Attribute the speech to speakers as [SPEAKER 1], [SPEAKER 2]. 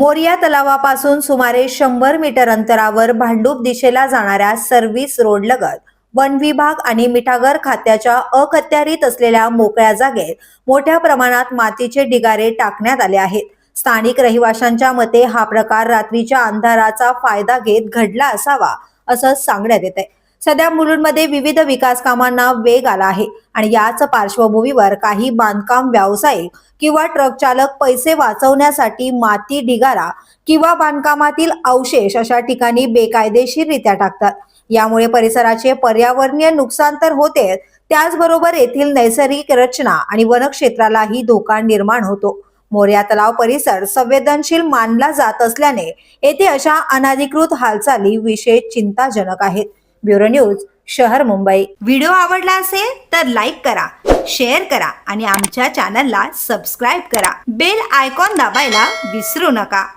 [SPEAKER 1] मोरिया तलावापासून सुमारे शंभर मीटर अंतरावर भांडूप दिशेला जाणाऱ्या सर्व्हिस रोड लगत वन विभाग आणि मिठागर खात्याच्या अखत्यारीत असलेल्या मोकळ्या जागेत मोठ्या प्रमाणात मातीचे ढिगारे टाकण्यात आले आहेत. स्थानिक रहिवाशांच्या मते हा प्रकार रात्रीच्या अंधाराचा फायदा घेत घडला असावा असं सांगण्यात येत आहे सध्या मुलुंडमध्ये विविध विकास कामांना वेग आला आहे. आणि याच पार्श्वभूमीवर काही बांधकाम व्यावसायिक किंवा ट्रक चालक पैसे वाचवण्यासाठी माती ढिगारा किंवा बांधकामातील अवशेष अशा ठिकाणी बेकायदेशीररित्या टाकतात. यामुळे परिसराचे पर्यावरणीय नुकसान तर होते त्याचबरोबर येथील नैसर्गिक रचना आणि वनक्षेत्रालाही धोका निर्माण होतो. मोर्या तलाव परिसर संवेदनशील मानला जात असल्याने येथे अशा अनाधिकृत हालचाली विशेष चिंताजनक आहेत. ब्युरो न्यूज शहर मुंबई. व्हिडिओ आवडला असेल तर लाईक करा शेअर करा आणि आमच्या चॅनलला सबस्क्राईब करा. बेल आयकॉन दाबायला विसरू नका.